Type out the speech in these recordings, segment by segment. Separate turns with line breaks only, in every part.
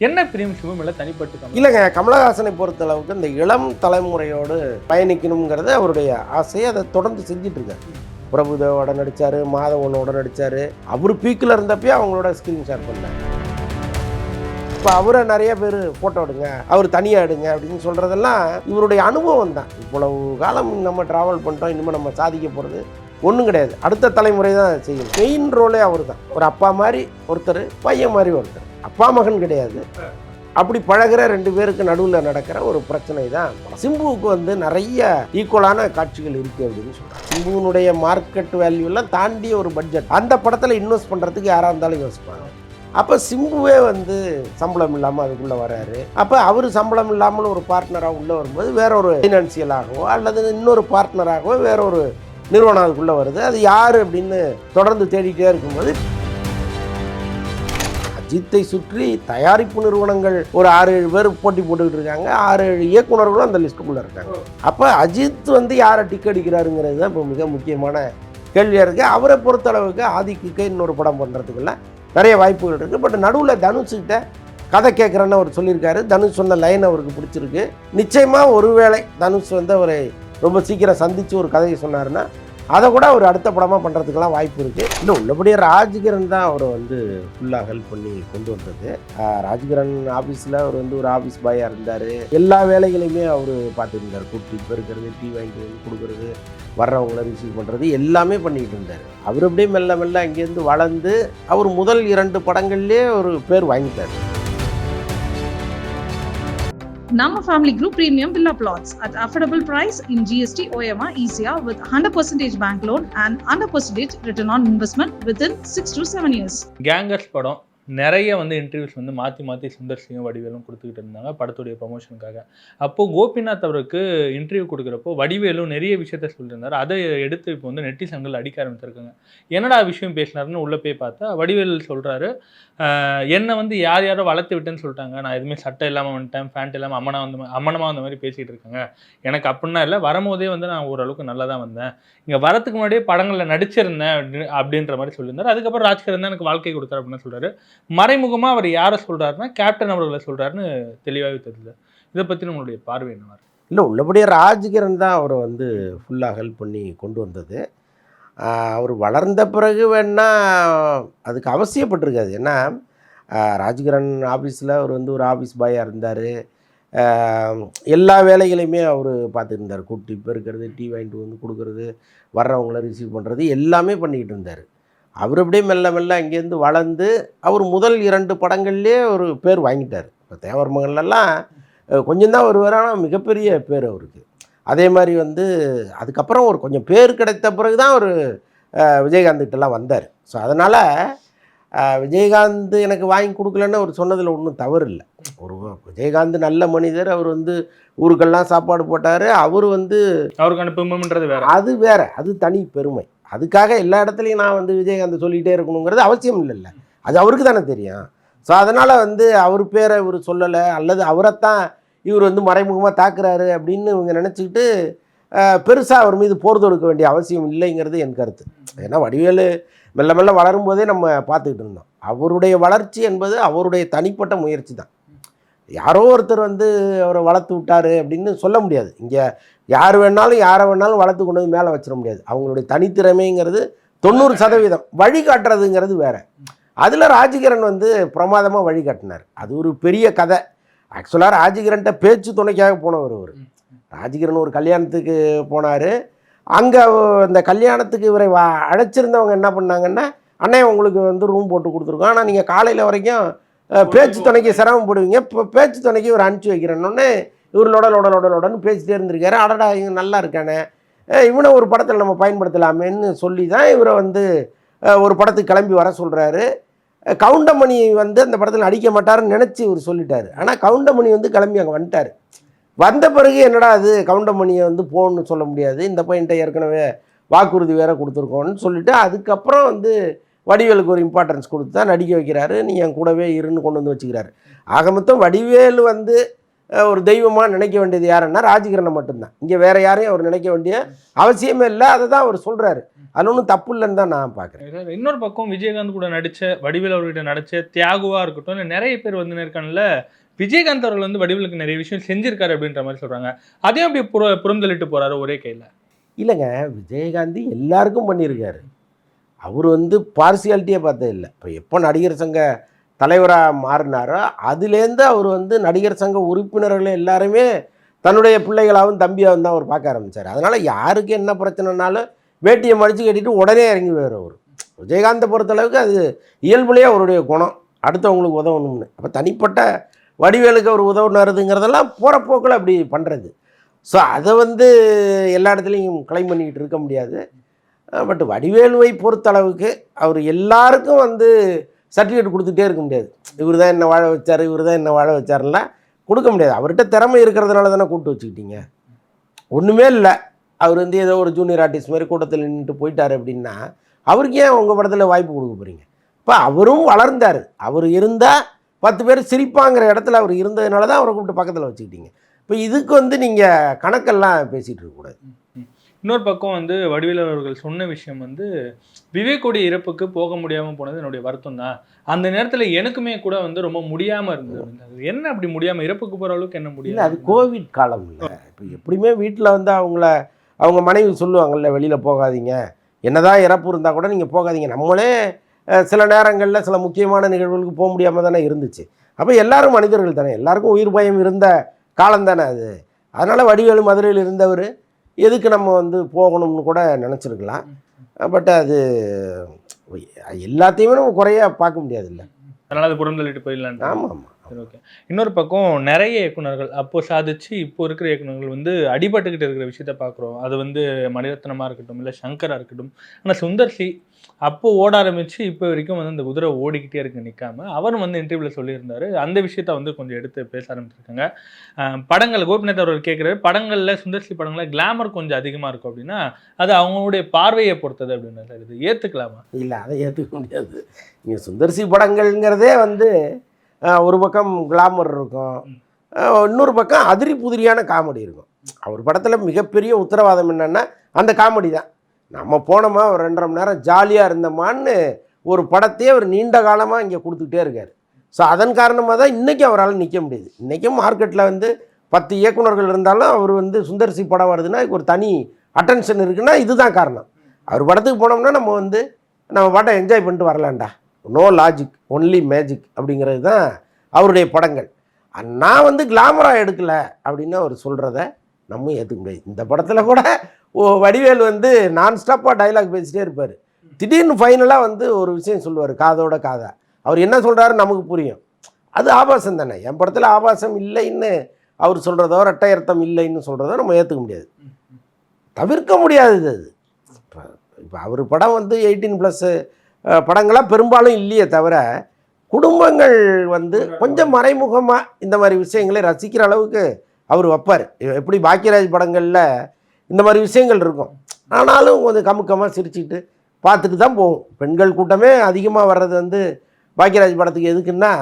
என்ன பிரியம் சிவம் இல்லை தனிப்பட்டு
இல்லைங்க கமலஹாசனை பொறுத்தளவுக்கு இந்த இளம் தலைமுறையோடு பயணிக்கணுங்கிறது அவருடைய ஆசையை அதை தொடர்ந்து செஞ்சுட்டு இருக்காரு. பிரபுதேவோட நடித்தார் மாதவனோட நடித்தார் அவர் பீக்கில் இருந்தப்பயே அவங்களோட ஸ்க்ரீன் ஷேர் பண்ணார். இப்போ அவரை நிறைய பேர் ஃபோட்டோ எடுங்க அவர் தனியாக எடுங்க அப்படின்னு சொல்கிறதெல்லாம் இவருடைய அனுபவம் தான். இவ்வளவு காலம் நம்ம ட்ராவல் பண்ணிட்டோம் இனிமேல் நம்ம சாதிக்க போகிறது ஒன்றும் கிடையாது. அடுத்த தலைமுறை தான் செய்யும். மெயின் ரோலே அவர் தான் ஒரு அப்பா மாதிரி ஒருத்தர் பையன் மாதிரி ஒருத்தர். அப்பா மகன் கிடையாது. அப்படி பழகுற ரெண்டு பேருக்கு நடுவில் நடக்கிற ஒரு பிரச்சனை தான் சிம்புவுக்கு வந்து நிறைய ஈக்குவலான காட்சிகள் இருக்குது அப்படின்னு சொல்கிறாங்க சிம்புவினுடைய மார்க்கெட் வேல்யூலாம் தாண்டி ஒரு பட்ஜெட் அந்த படத்தில் இன்வெஸ்ட் பண்ணுறதுக்கு யாராக இருந்தாலும் யோசிப்பாங்க. அப்போ சிம்புவே வந்து சம்பளம் இல்லாமல் அதுக்குள்ளே வராரு. அப்போ அவர் சம்பளம் இல்லாமல் ஒரு பார்ட்னராக உள்ளே வரும்போது வேற ஒரு ஃபைனான்சியலாகவோ அல்லது இன்னொரு பார்ட்னராகவோ வேற ஒரு நிறுவனம் அதுக்குள்ளே வருது. அது யார் அப்படின்னு தொடர்ந்து தேடிட்டே இருக்கும்போது அஜித்தை சுற்றி தயாரிப்பு நிறுவனங்கள் ஒரு ஆறு ஏழு பேர் போட்டி போட்டுக்கிட்டு இருக்காங்க. ஆறு ஏழு இயக்குனர்களும் அந்த லிஸ்ட்டுக்குள்ளே இருக்காங்க. அப்போ அஜித் வந்து யாரை டிக் அடிக்கிறாருங்கிறது தான் இப்போ மிக முக்கியமான கேள்வியாக இருக்குது அவரை பொறுத்தளவுக்கு ஆதிக்குக்கே இன்னொரு படம் பண்ணுறதுக்குள்ள நிறைய வாய்ப்புகள் இருக்குது பட் நடுவில் தனுஷுக்கிட்ட கதை கேட்குறேன்னு அவர் சொல்லியிருக்காரு. தனுஷ் சொன்ன லைன் அவருக்கு பிடிச்சிருக்கு. நிச்சயமாக ஒருவேளை தனுஷ் வந்து அவரை ரொம்ப சீக்கிரம் சந்தித்து ஒரு கதையை சொன்னாருன்னா அதை கூட அவர் அடுத்த படமாக பண்ணுறதுக்கெல்லாம் வாய்ப்பு இருக்குது இல்லை உள்ளபடியே ராஜ்கிரண் தான் அவரை வந்து ஃபுல்லாக ஹெல்ப் பண்ணி கொண்டு வந்தது. ராஜ்கிரண் ஆஃபீஸில் அவர் வந்து ஒரு ஆஃபீஸ் பாயாக இருந்தார். எல்லா வேலைகளையுமே அவர் பார்த்துருந்தார். கூப்பிட்டு பெருக்கிறது டீ வாங்கிட்டு வந்து கொடுக்குறது வர்றவங்கள ரிசீவ் பண்ணுறது எல்லாமே பண்ணிக்கிட்டு இருந்தார். அவர் அப்படியே மெல்ல மெல்ல அங்கேருந்து வளர்ந்து அவர் முதல் இரண்டு படங்கள்லேயே ஒரு பேர் வாங்கிட்டார்.
நம்ம family group premium Villa Plots at affordable price GST GST OMR ECR with 100% bank loan and 100% return on investment within 6 to 7 years.
Gangers படம். நிறைய வந்து இன்டர்வியூஸ் வந்து மாற்றி மாற்றி சுந்தர்சியும் வடிவேலும் கொடுத்துக்கிட்டு இருந்தாங்க படத்துடைய ப்ரொமோஷனுக்காக அப்போது கோபிநாத் அவருக்கு இன்டர்வியூ கொடுக்குறப்போ வடிவேலும் நிறைய விஷயத்த சொல்லியிருந்தார். அதை எடுத்து இப்போ வந்து நெட்டிசன்கள் அடிக்க ஆரம்பிச்சிருக்காங்க. என்னடா விஷயம் பேசினாருன்னு உள்ளே போய் பார்த்தா வடிவேல் சொல்கிறாரு என்னை வந்து யார் யாரோ வளர்த்து விட்டேன்னு சொல்லிட்டாங்க. நான் எதுவுமே சட்டை இல்லாமல் வந்துட்டேன் பேண்ட் இல்லாமல் அம்மனா வந்து அம்மனமாக வந்த மாதிரி பேசிகிட்டு இருக்காங்க. எனக்கு அப்படின்னா இல்லை வரும்போதே வந்து நான் ஓரளவுக்கு நல்லா தான் வந்தேன். இங்கே வரத்துக்கு முன்னாடியே படங்களில் நடிச்சிருந்தேன் அப்படின்னு- அப்படின்ற மாதிரி சொல்லியிருந்தார். அதுக்கப்புறம் ராஜ்கரன் தான் எனக்கு வாழ்க்கை கொடுத்தாரு அப்படின்னு சொல்கிறாரு மறைமுகமாக அவர் யாரை சொல்கிறாருன்னா கேப்டன் அவர்களை சொல்கிறாருன்னு தெளிவாகவே தெரியுது. இதை பற்றி உங்களுடைய பார்வை என்னவார்
இல்லை உள்ளபடியே ராஜ்கிரண் தான் அவரை வந்து ஃபுல்லாக ஹெல்ப் பண்ணி கொண்டு வந்தது. அவர் வளர்ந்த பிறகு வேணால் அதுக்கு அவசியப்பட்டிருக்காது. ஏன்னா ராஜ்கிரண் ஆஃபீஸில் அவர் வந்து ஒரு ஆஃபீஸ் பாயாக இருந்தார். எல்லா வேலைகளையுமே அவர் பார்த்துருந்தார் கூட்டி பெருக்கிறது டீ வாங்கிட்டு வந்து கொடுக்குறது வர்றவங்கள ரிசீவ் பண்ணுறது எல்லாமே பண்ணிக்கிட்டு இருந்தார். அவர் அப்படியே மெல்ல மெல்ல அங்கேருந்து வளர்ந்து அவர் முதல் இரண்டு படங்கள்லேயே ஒரு பேர் வாங்கிட்டார். இப்போ தேவர் மகன்லலாம் கொஞ்சம் தான் வருவார் ஆனால் மிகப்பெரிய பேர் அவருக்கு. அதே மாதிரி வந்து அதுக்கப்புறம் ஒரு கொஞ்சம் பேர் கிடைத்த பிறகு தான் அவர் விஜயகாந்த்கிட்டலாம் வந்தார். ஸோ அதனால் விஜயகாந்த் எனக்கு வாங்கி கொடுக்கலன்னு அவர் சொன்னதில் ஒன்றும் தவறு இல்லை ஒரு விஜயகாந்த் நல்ல மனிதர் அவர் வந்து ஊருக்கெல்லாம் சாப்பாடு போட்டார் அவர் வந்து
அவருக்கு அனுப்புமன்றது வேற.
அது வேற அது தனி பெருமை. அதுக்காக எல்லா இடத்துலையும் நான் வந்து விஜயகாந்த் சொல்லிகிட்டே இருக்கணுங்கிறது அவசியம் இல்லைல்ல. அது அவருக்கு தானே தெரியும். ஸோ அதனால் வந்து அவர் பேரை இவர் சொல்லலை அல்லது அவரைத்தான் இவர் வந்து மறைமுகமாக தாக்குறாரு அப்படின்னு இவங்க நினச்சிக்கிட்டு பெருசாக அவர் மீது போர் தொடுக்க வேண்டிய அவசியம் இல்லைங்கிறது என் கருத்து. ஏன்னா வடிவேலு மெல்ல மெல்ல வளரும் போதே நம்ம பார்த்துக்கிட்டு இருந்தோம். அவருடைய வளர்ச்சி என்பது அவருடைய தனிப்பட்ட முயற்சி தான். யாரோ ஒருத்தர் வந்து அவரை வளர்த்து விட்டாரு அப்படின்னு சொல்ல முடியாது. இங்கே யார் வேணாலும் யாரை வேணாலும் வளர்த்து கொண்டு வந்து மேலே வச்சிட முடியாது. அவங்களுடைய தனித்திறமைங்கிறது தொண்ணூறு சதவீதம். வழிகாட்டுறதுங்கிறது வேறு. அதில் ராஜகிரண் வந்து பிரமாதமாக வழிகாட்டினார் அது ஒரு பெரிய கதை. ஆக்சுவலாக ராஜகிரன்ட்ட பேச்சு துணைக்காக போனவர் அவர். ராஜகிரண் ஒரு கல்யாணத்துக்கு போனார். அங்கே அந்த கல்யாணத்துக்கு இவரை வா அழைச்சிருந்தவங்க என்ன பண்ணாங்கன்னா அண்ணே உங்களுக்கு வந்து ரூம் போட்டு கொடுத்துருக்கோம். ஆனால் நீங்கள் காலையில் வரைக்கும் பேச்சு துணைக்கு சிரமப்படுவீங்க இப்போ பேச்சு துணைக்கு இவர் அனுப்பிச்சி வைக்கிறேன்னொன்னே இவர் லொட லொட லொட லொடன்னு பேசிட்டே இருந்திருக்காரு. அடடா இவன் நல்லா இருக்கானே. இவனை ஒரு படத்தில் நம்ம பயன்படுத்தலாமேன்னு சொல்லி தான் இவரை வந்து ஒரு படத்துக்கு கிளம்பி வர சொல்கிறாரு கவுண்டமணி வந்து அந்த படத்தில் நடிக்க மாட்டாருன்னு நினச்சி இவர் சொல்லிட்டார். ஆனால் கவுண்டமணி வந்து கிளம்பி அங்கே வந்துட்டார். வந்த பிறகு என்னடா அது கவுண்டமணியை வந்து போகணும்னு சொல்ல முடியாது. இந்த பையன்ட்ட ஏற்கனவே வாக்குறுதி வேற கொடுத்துருக்கோன்னு சொல்லிட்டு அதுக்கப்புறம் வந்து வடிவேலுக்கு ஒரு இம்பார்ட்டன்ஸ் கொடுத்து தான் நடிக்க வைக்கிறாரு. நீ என் கூடவே இருன்னு கொண்டு வந்து வச்சுக்கிறாரு. ஆக மொத்தம் வடிவேலு வந்து ஒரு தெய்வமாக நினைக்க வேண்டியது யாருன்னா ராஜகிரணம் மட்டும்தான். இங்கே வேறு யாரையும் அவர் நினைக்க வேண்டிய அவசியமே இல்லை. அதை தான் அவர் சொல்கிறாரு அதில் ஒன்றும் தப்பு இல்லைன்னு தான் நான் பார்க்குறேன்.
இன்னொரு பக்கம் விஜயகாந்த் கூட நடிச்ச வடிவேல் அவர்கிட்ட நடிச்ச தியாகுவா இருக்கட்டும் நிறைய பேர் வந்து இருக்காங்கல்ல விஜயகாந்த் அவர்கள் வந்து வடிவேலுக்கு நிறைய விஷயம் செஞ்சிருக்காரு அப்படின்ற மாதிரி சொல்றாங்க. அதையும் அப்படி புற புறந்தள்ளிட்டு போறாரு ஒரே கையில.
இல்லைங்க விஜயகாந்தி எல்லாருக்கும் பண்ணியிருக்காரு. அவர் வந்து பார்சியாலிட்டியே பார்த்தது இல்லை. இப்போ எப்போ நடிகர் சங்க தலைவராக மாறினாரோ அதுலேருந்து அவர் வந்து நடிகர் சங்க உறுப்பினர்கள் எல்லாருமே தன்னுடைய பிள்ளைகளாகவும் தம்பியாகவும் தான் அவர் பார்க்க ஆரம்பித்தார் அதனால் யாருக்கு என்ன பிரச்சனைனாலும் வேட்டியை மடித்து கட்டிட்டு உடனே இறங்கி போயிடுற அவர். விஜயகாந்தை பொறுத்தளவுக்கு அது இயல்புலேயே அவருடைய குணம். அடுத்தவங்களுக்கு உதவணும்னு. அப்போ தனிப்பட்ட வடிவேலுக்கு அவர் உதவுனாருதுங்கிறதெல்லாம் போகிற போக்கில் அப்படி பண்ணுறது ஸோ அதை வந்து எல்லா இடத்துலையும் கிளைம் பண்ணிக்கிட்டு இருக்க முடியாது. பட் வடிவேலுவை பொறுத்தளவுக்கு அவர் எல்லாருக்கும் வந்து சர்டிஃபிகேட் கொடுத்துட்டே இருக்க முடியாது. இவர் தான் என்ன வாழ வச்சார் இவர் தான் என்ன வாழ வச்சாருலாம் கொடுக்க முடியாது. அவர்கிட்ட திறமை இருக்கிறதுனால தானே கூப்பிட்டு வச்சுக்கிட்டீங்க. ஒன்றுமே இல்லை. அவர் வந்து ஏதோ ஒரு ஜூனியர் ஆர்டிஸ்ட் மாதிரி கூட்டத்தில் நின்றுட்டு போயிட்டார் அப்படின்னா அவருக்கு ஏன் உங்கள் படத்தில் வாய்ப்பு கொடுக்க போகிறீங்க இப்போ அவரும் வளர்ந்தார். அவர் இருந்தால் பத்து பேர் சிரிப்பாங்கிற இடத்துல அவர் இருந்ததுனால தான் அவரை கூப்பிட்டு பக்கத்தில் வச்சுக்கிட்டீங்க. இப்போ இதுக்கு வந்து நீங்கள் கணக்கெல்லாம் பேசிகிட்டு இருக்கக்கூடாது
இன்னொரு பக்கம் வந்து வடிவேல் அவர்கள் சொன்ன விஷயம் வந்து விவேக்குடைய இறப்புக்கு போக முடியாம போனது என்னுடைய வருத்தம் தான் அந்த நேரத்துல எனக்குமே கூட வந்து ரொம்ப முடியாம இருந்தது. என்ன அப்படி முடியாம இறப்புக்கு போற அளவுக்கு என்ன முடியல
அது கோவிட் காலம் இல்லை. இப்போ எப்படியுமே வீட்டில் வந்து அவங்கள அவங்க மனைவி சொல்லுவாங்கல்ல வெளியில் போகாதீங்க. என்னதான் இறப்பு இருந்தால் கூட நீங்கள் போகாதீங்க. நம்மளே சில நேரங்களில் சில முக்கியமான நிகழ்வுகளுக்கு போக முடியாமல் தானே இருந்துச்சு. அப்போ எல்லாரும் மனிதர்கள் தானே. எல்லாருக்கும் உயிர் பயம் இருந்த காலம் தானே அது. அதனால் வடிவேலு மதுரையில் இருந்தவர் எதுக்கு நம்ம வந்து போகணும்னு கூட நினச்சிருக்கலாம். பட் அது எல்லாத்தையுமே நம்ம குறைய பார்க்க முடியாதுல்ல.
அதனால அது புறந்தள்ளிட்டு போயிடலான்
ஆமாம் ஆமாம்
சரி ஓகே இன்னொரு பக்கம் நிறைய இயக்குனர்கள் அப்போ சாதிச்சு இப்போ இருக்கிற இயக்குனர்கள் வந்து அடிபட்டுக்கிட்டு இருக்கிற விஷயத்த பார்க்குறோம். அது வந்து மணிரத்னமாக இருக்கட்டும் இல்லை சங்கராக இருக்கட்டும். ஆனால் சுந்தர் சி அப்போ ஓட ஆரம்பிச்சு இப்போ வரைக்கும் வந்து அந்த குதிரை ஓடிக்கிட்டே இருக்கு நிற்காம அவரும் வந்து இன்டர்வியூவில் சொல்லியிருந்தாரு. அந்த விஷயத்த வந்து கொஞ்சம் எடுத்து பேச ஆரம்பிச்சிருக்காங்க. படங்கள் கோபிநாத் அவர்கள் கேட்குறாரு படங்களில் சுந்தர் சி படங்களில் கிளாமர் கொஞ்சம் அதிகமாக இருக்கும் அப்படின்னா அது அவங்களுடைய பார்வையை பொறுத்தது அப்படின்னு சார் இது ஏற்றுக்கலாமா
இல்லை அதை ஏற்றுக்க முடியாது. நீங்கள் சுந்தர்சி படங்கள்ங்கிறதே வந்து ஒரு பக்கம் கிளாமர் இருக்கும். இன்னொரு பக்கம் அதிரி புதிரியான காமெடி இருக்கும். அவர் படத்தில் மிகப்பெரிய உத்தரவாதம் என்னென்னா அந்த காமெடி தான். நம்ம போனோமா ஒரு ரெண்டரை மணி நேரம் ஜாலியாக இருந்தோமான்னு ஒரு படத்தையே அவர் நீண்ட காலமாக இங்கே கொடுத்துக்கிட்டே இருக்கார். ஸோ அதன் காரணமாக தான் இன்றைக்கும் அவரால் நிற்க முடியுது. இன்றைக்கும் மார்க்கெட்டில் வந்து பத்து இயக்குனர்கள் இருந்தாலும் அவர் வந்து சுந்தர்சி படம் வருதுன்னா ஒரு தனி அட்டென்ஷன் இருக்குன்னா இதுதான் காரணம். அவர் படத்துக்கு போனோம்னா நம்ம வந்து நம்ம பாட்டை என்ஜாய் பண்ணிட்டு வரலான்டா நோ லாஜிக் ஒன்லி மேஜிக் அப்படிங்கிறது தான் அவருடைய படங்கள். நான் வந்து கிளாமராக எடுக்கலை அப்படின்னு அவர் சொல்கிறத நம்ம ஏற்றுக்க முடியாது. இந்த படத்தில் கூட ஓ வடிவேல் வந்து நான் ஸ்டாப்பாக டைலாக் பேசிட்டே இருப்பார். திடீர்னு ஃபைனலாக வந்து ஒரு விஷயம் சொல்லுவார் காதோட காதா. அவர் என்ன சொல்கிறாரு நமக்கு புரியும். அது ஆபாசம் தானே. என் படத்தில் ஆபாசம் இல்லைன்னு அவர் சொல்கிறதோ ரெட்டையர்த்தம் இல்லைன்னு சொல்கிறதோ நம்ம ஏற்றுக்க முடியாது. தவிர்க்க முடியாதது அது. இப்போ அவர் படம் வந்து எயிட்டீன் ப்ளஸ்ஸு படங்களாக பெரும்பாலும் இல்லையே தவிர குடும்பங்கள் வந்து கொஞ்சம் மறைமுகமாக இந்த மாதிரி விஷயங்களை ரசிக்கிற அளவுக்கு அவர் வைப்பார். எப்படி பாக்கியராஜ் படங்களில் இந்த மாதிரி விஷயங்கள் இருக்கும். ஆனாலும் கொஞ்சம் கமுக்கமாக சிரிச்சுட்டு பார்த்துட்டு தான் போகும் பெண்கள் கூட்டமே அதிகமாக வர்றது வந்து பாக்கியராஜ் படத்துக்கு எதுக்குன்னா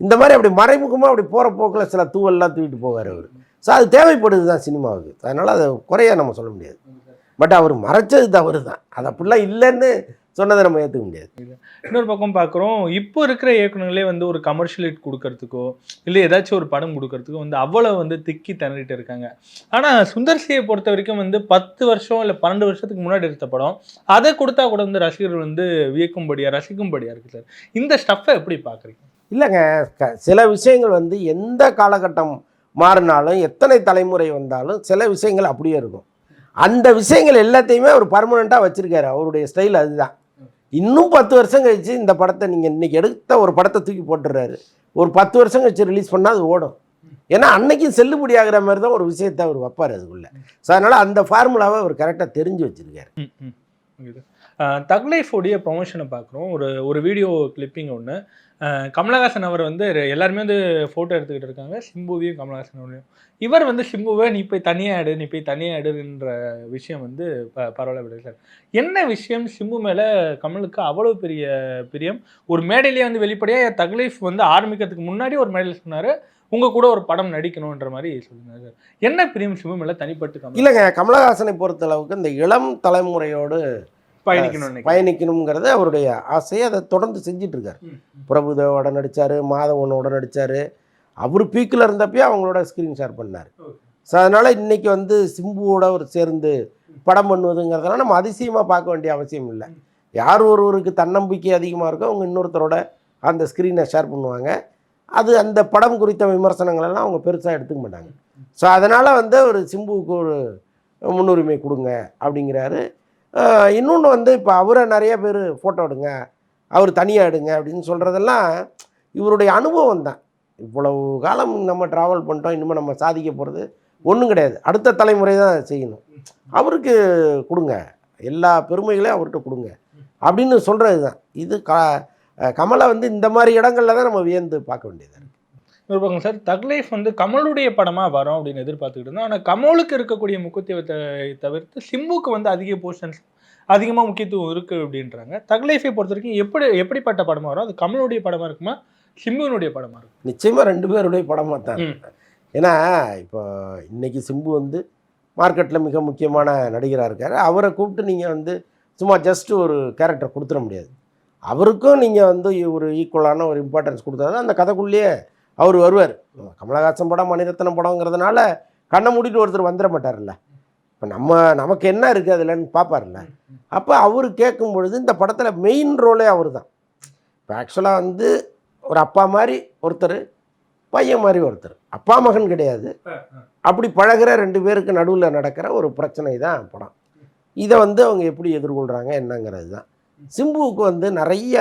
இந்த மாதிரி அப்படி மறைமுகமாக அப்படி போகிற போக்கில் சில தூவல்லாம் தூக்கிட்டு போவார் அவர். ஸோ அது தேவைப்படுது தான் சினிமாவுக்கு. அதனால் அதை குறைய நம்ம சொல்ல முடியாது. பட் அவர் மறைச்சது தவறு தான் அது அப்படிலாம் இல்லைன்னு சொன்னதை நம்ம ஏற்றுக்க முடியாது.
இன்னொரு பக்கம் பார்க்குறோம் இப்போ இருக்கிற இயக்குனர்களே வந்து ஒரு கமர்ஷியல் ஹிட் கொடுக்கறதுக்கோ இல்லை ஏதாச்சும் ஒரு படம் கொடுக்கறதுக்கோ வந்து அவ்வளோ வந்து திக்கி திணறிட்டு இருக்காங்க. ஆனால் சுந்தர்சியை பொறுத்த வரைக்கும் வந்து பத்து வருஷம் இல்லை பன்னெண்டு வருஷத்துக்கு முன்னாடி எடுத்த படம். அதை கொடுத்தா கூட வந்து ரசிகர்கள் வந்து வியக்கும்படியா ரசிக்கும்படியா இருக்கு சார். இந்த ஸ்டஃப்பை எப்படி பார்க்குறீங்க
இல்லைங்க சில விஷயங்கள் வந்து எந்த காலகட்டம் மாறினாலும் எத்தனை தலைமுறை வந்தாலும் சில விஷயங்கள் அப்படியே இருக்கும். அந்த விஷயங்கள் எல்லாத்தையுமே அவர் பர்மனெண்ட்டாக வச்சுருக்காரு. அவருடைய ஸ்டைல் அதுதான். இன்னும் பத்து வருஷம் கழிச்சு இந்த படத்தை நீங்கள் இன்றைக்கி எடுத்த ஒரு படத்தை தூக்கி போட்டுறாரு ஒரு பத்து வருஷம் கழித்து ரிலீஸ் பண்ணால் அது ஓடும். ஏன்னா அன்னைக்கும் செல்லுபடி ஆகிற மாதிரி தான் ஒரு விஷயத்தை அவர் வைப்பார் அதுக்குள்ளே. ஸோ அதனால் அந்த ஃபார்முலாவை அவர் கரெக்டாக தெரிஞ்சு வச்சுருக்காரு.
தக்லைஃபோடைய ப்ரொமோஷனை பார்க்குறோம். ஒரு ஒரு வீடியோ கிளிப்பிங் ஒன்று கமலஹாசன் அவர் வந்து எல்லாருமே வந்து ஃபோட்டோ எடுத்துக்கிட்டு இருக்காங்க. சிம்புவையும் கமலஹாசன் அவரையும் இவர் வந்து சிம்புவை நீ போய் தனியாக எடு நீ போய் தனியாக எடுன்ற விஷயம் வந்து ப பரவாயில்ல விடுது சார். என்ன விஷயம்? சிம்பு மேலே கமலுக்கு அவ்வளோ பெரிய பிரியம். ஒரு மேடையிலேயே வந்து வெளிப்படையாக தகலீஃப் வந்து ஆரம்பிக்கிறதுக்கு முன்னாடி ஒரு மேடையில் சொன்னார் உங்கள் கூட ஒரு படம் நடிக்கணுன்ற மாதிரி சொல்லியிருந்தாரு சார். என்ன பிரியம் சிம்பு மேலே தனிப்பட்டு கமல்?
இல்லைங்க கமலஹாசனை பொறுத்தளவுக்கு இந்த இளம் தலைமுறையோடு
பயணிக்கணும்.
பயணிக்கணுங்கிறது அவருடைய ஆசை அதை தொடர்ந்து
ம்.
பிரபுதேவோட நடித்தார் மாதவனோட நடித்தார் அவர் பீக்கில் இருந்தப்பயே அவங்களோட ஸ்க்ரீன் ஷேர் பண்ணார். ஸோ அதனால் இன்றைக்கி வந்து சிம்புவோட ஒரு சேர்ந்து படம் பண்ணுவதுங்கிறதெல்லாம் நம்ம அதிசயமாக பார்க்க வேண்டிய அவசியம் இல்லை. யார் ஒருவருக்கு தன்னம்பிக்கை அதிகமாக இருக்கோ அவங்க இன்னொருத்தரோட அந்த ஸ்க்ரீனை ஷேர் பண்ணுவாங்க. அது அந்த படம் குறித்த விமர்சனங்கள் எல்லாம் அவங்க பெருசாக எடுத்துக்க மாட்டாங்க. ஸோ அதனால் வந்து ஒரு சிம்புவுக்கு ஒரு முன்னுரிமை கொடுங்க அப்படிங்கிறாரு. இன்னொன்று வந்து இப்போ அவரை நிறைய பேர் ஃபோட்டோ எடுங்க அவர் தனியாக எடுங்க அப்படின்னு சொல்கிறதெல்லாம் இவருடைய அனுபவம் தான். இவ்வளவு காலம் நம்ம ட்ராவல் பண்ணிட்டோம் இனிமேல் நம்ம சாதிக்க போகிறது ஒன்றும் கிடையாது. அடுத்த தலைமுறை தான் செய்யணும். அவருக்கு கொடுங்க. எல்லா பெருமைகளையும் அவர்கிட்ட கொடுங்க அப்படின்னு சொல்கிறது தான் இது க கமலை வந்து இந்த மாதிரி இடங்களில் தான் நம்ம வியந்து பார்க்க வேண்டியது.
பக்கம் சார் தக் லைஃப் வந்து கமலுடைய படமா வரும் அப்படின்னு எதிர்பார்த்துக்கிட்டு இருந்தோம். ஆனா கமலுக்கு இருக்கக்கூடிய முக்கியத்துவத்தை தவிர்த்து சிம்புக்கு வந்து அதிக போர்ஷன்ஸ் அதிகமாக முக்கியத்துவம் இருக்கு அப்படின்றாங்க. தக் லைஃபை பொறுத்த வரைக்கும் எப்படி எப்படிப்பட்ட படமா வரும்? அது கமலுடைய படமா இருக்குமா? சிம்புவினுடைய படமா இருக்கும்.
நிச்சயமாக ரெண்டு பேருடைய படமாக தான். ஏன்னா இப்போ இன்னைக்கு சிம்பு வந்து மார்க்கெட்டில் மிக முக்கியமான நடிகராக இருக்கார். அவரை கூப்பிட்டு நீங்கள் வந்து சும்மா ஜஸ்ட் ஒரு கேரக்டர் கொடுத்துட முடியாது. அவருக்கும் நீங்கள் வந்து ஒரு ஈக்குவலான ஒரு இம்பார்ட்டன்ஸ் கொடுத்தா தான் அந்த கதைக்குள்ளேயே அவர் வருவார். கமலஹாசன் படம் மணிரத்னம் படங்கிறதுனால கண்ணை மூடிட்டு ஒருத்தர் வந்துட மாட்டார்ல இப்போ நம்ம நமக்கு என்ன இருக்குது அதில்ன்னு பார்ப்பார்ல அப்போ அவர் கேட்கும் பொழுது இந்த படத்தில் மெயின் ரோலே அவர் தான் இப்போ ஆக்சுவலாக வந்து ஒரு அப்பா மாதிரி ஒருத்தர் பையன் மாதிரி ஒருத்தர். அப்பா மகன் கிடையாது. அப்படி பழகுற ரெண்டு பேருக்கு நடுவில் நடக்கிற ஒரு பிரச்சனை தான் படம். இதை வந்து அவங்க எப்படி எதிர்கொள்கிறாங்க என்னங்கிறது தான். சிம்புவுக்கு வந்து நிறைய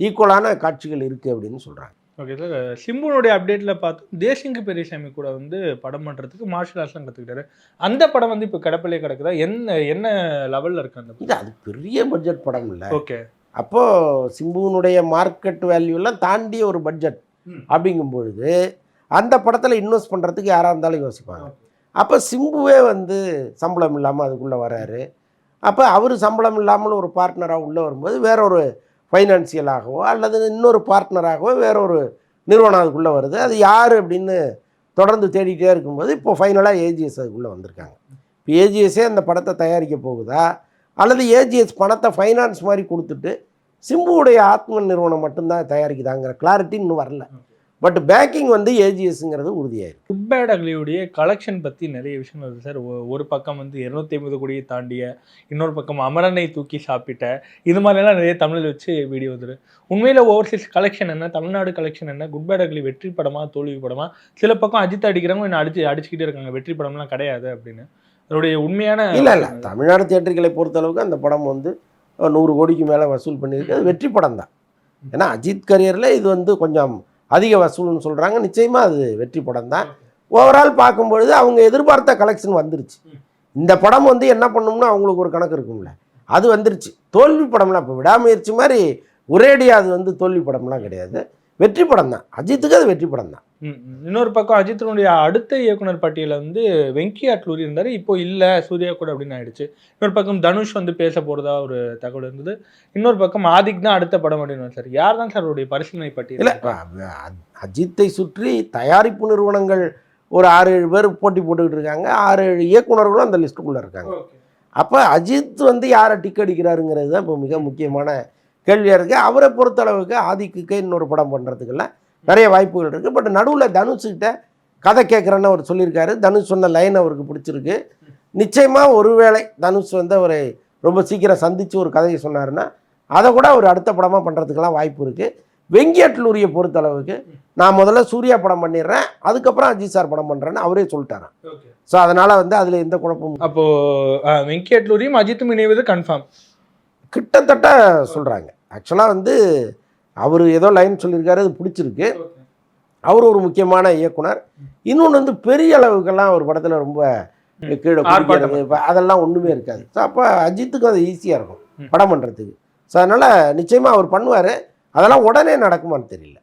ஈக்குவலான காட்சிகள் இருக்குது அப்படின்னு சொல்கிறாங்க
ஓகே சார் சிம்புனுடைய அப்டேட்ல பார்த்தோம் தேசிங்கு பெரியசாமி கூட வந்து படம் பண்றதுக்கு மார்ஷல் ஆர்ட்ஸ்லாம் கத்துக்கிட்டாரு. அந்த படம் வந்து இப்போ கிடப்பிலே கிடக்குதா? என்ன என்ன லெவல்ல இருக்கு அந்த
இது அது பெரிய பட்ஜெட் படம் இல்லை.
ஓகே
அப்போது சிம்புவினுடைய மார்க்கெட் வேல்யூலாம் தாண்டிய ஒரு பட்ஜெட்
ம்.
அப்படிங்கும் பொழுது அந்த படத்தில் இன்வெஸ்ட் பண்ணுறதுக்கு யாராக இருந்தாலும் யோசிப்பாங்க. அப்போ சிம்புவே வந்து சம்பளம் இல்லாமல் அதுக்குள்ளே வராரு. அப்போ அவர் சம்பளம் இல்லாமல் ஒரு பார்ட்னராக உள்ளே வரும்போது வேற ஒரு ஃபைனான்சியலாகவோ அல்லது இன்னொரு பார்ட்னராகவோ வேற ஒரு நிறுவனம் அதுக்குள்ளே வருது. அது யார் அப்படின்னு தொடர்ந்து தேடிட்டே இருக்கும்போது இப்போ ஃபைனலாக ஏஜிஎஸ் அதுக்குள்ளே வந்திருக்காங்க. இப்போ ஏஜிஎஸ்ஸே அந்த படத்தை தயாரிக்க போகுதா? அல்லது ஏஜிஎஸ் பணத்தை ஃபைனான்ஸ் மாதிரி கொடுத்துட்டு சிம்புவுடைய ஆத்ம நிறுவனம் மட்டும்தான் தயாரிக்குதாங்கிற கிளாரிட்டி இன்னும் வரல. பட் பேக்கிங் வந்து ஏஜிஎஸ்ங்கிறது உறுதியாயிருக்கு.
குட் பேட் அக்லியுடைய கலெக்ஷன் பற்றி நிறைய விஷயம் வருது சார். ஒரு பக்கம் வந்து இருநூத்தி ஐம்பது கோடியை தாண்டிய இன்னொரு பக்கம் அமரனை தூக்கி சாப்பிட்ட இது மாதிரிலாம் நிறைய தமிழில் வச்சு வீடியோ வந்துரு உண்மையில் ஓவர்சீஸ் கலெக்ஷன் என்ன தமிழ்நாடு கலெக்ஷன் என்ன குட் பேட் அக்லி வெற்றி படமா தோல்வி படமா? சில பக்கம் அஜித் அடிக்கிறவங்க இன்னும் அடிச்சு அடிச்சுக்கிட்டே இருக்காங்க வெற்றி படம்லாம் கிடையாது அப்படின்னு. அதோடைய உண்மையான
இல்லை இல்லை. தமிழ்நாடு தியேட்டர்களை பொறுத்தளவுக்கு அந்த படம் வந்து ஒரு நூறு கோடிக்கு மேலே வசூல் பண்ணியிருக்கு. அது வெற்றி படம் தான் ஏன்னா அஜித் கரியரில் இது வந்து கொஞ்சம் அதிக வசூல்னு சொல்கிறாங்க நிச்சயமாக அது வெற்றி படம் தான். ஓவரால் பார்க்கும்பொழுது அவங்க எதிர்பார்த்த கலெக்ஷன் வந்துருச்சு. இந்த படம் வந்து என்ன பண்ணும்னா அவங்களுக்கு ஒரு கணக்கு இருக்கும்ல. அது வந்துருச்சு. தோல்வி படம்லாம் இப்போ விடாமுயற்சி மாதிரி ஒரேடியாக அது வந்து தோல்வி படம்லாம் கிடையாது. வெற்றி படம் தான். அஜித்துக்கு அது வெற்றி படம் தான்.
இன்னொரு பக்கம் அஜித்தினுடைய அடுத்த இயக்குனர் பட்டியலில் வந்து வெங்கி அட்லூரி இருந்தார். இப்போ இல்லை சூர்யா கூட அப்படின்னு ஆயிடுச்சு. இன்னொரு பக்கம் தனுஷ் வந்து பேச போறதா ஒரு தகவல் இருந்தது. இன்னொரு பக்கம் ஆதிக் தான் அடுத்த படம் அப்படின்னு சார் யார் தான் சார் அவருடைய பரிசீலனை பட்டியல்
இல்லை அஜித்தை சுற்றி தயாரிப்பு நிறுவனங்கள் ஒரு ஆறு ஏழு பேர் போட்டி போட்டுக்கிட்டு இருக்காங்க. ஆறு ஏழு இயக்குனர்களும் அந்த லிஸ்ட்டுக்குள்ளே இருக்காங்க. அப்போ அஜித் வந்து யாரை டிக் அடிக்கிறாருங்கிறது தான் இப்போ மிக முக்கியமான கேள்வியாக இருக்குது அவரை பொறுத்தளவுக்கு ஆதிக்குக்கே இன்னொரு படம் பண்ணுறதுக்கெல்லாம் நிறைய வாய்ப்புகள் இருக்குது பட் நடுவில் தனுஷ்கிட்ட கதை கேட்குறேன்னு அவர் சொல்லியிருக்காரு. தனுஷ் சொன்ன லைன் அவருக்கு பிடிச்சிருக்கு. நிச்சயமாக ஒருவேளை தனுஷ் வந்து அவரை ரொம்ப சீக்கிரம் சந்தித்து ஒரு கதையை சொன்னாருன்னா அதை கூட அவர் அடுத்த படமாக பண்ணுறதுக்கெல்லாம் வாய்ப்பு இருக்குது வெங்கியட்லூரியை பொறுத்தளவுக்கு நான் முதல்ல சூர்யா படம் பண்ணிடுறேன். அதுக்கப்புறம் அஜித் சார் படம் பண்ணுறேன்னு அவரே சொல்லிட்டாராம். ஸோ அதனால் வந்து அதில் எந்த குழப்பமும்
அப்போ அஹ், வெங்கி அட்லூரியும் அஜித்தும் இணைவது கன்ஃபார்ம்
கிட்டத்தட்ட சொல்கிறாங்க ஆக்சுவலாக வந்து அவர் ஏதோ லைன் சொல்லியிருக்காரு அது பிடிச்சிருக்கு. அவர் ஒரு முக்கியமான இயக்குனர். இன்னொன்று வந்து பெரிய அளவுக்கெல்லாம் ஒரு படத்தில் ரொம்ப கீழே அதெல்லாம் ஒன்றுமே இருக்காது. ஸோ அப்போ அஜித்துக்கும் அது ஈஸியாக இருக்கும். படம் பண்ணுறதுக்கு ஸோ அதனால் நிச்சயமாக அவர் பண்ணுவார். அதெல்லாம் உடனே நடக்குமான்னு தெரியல.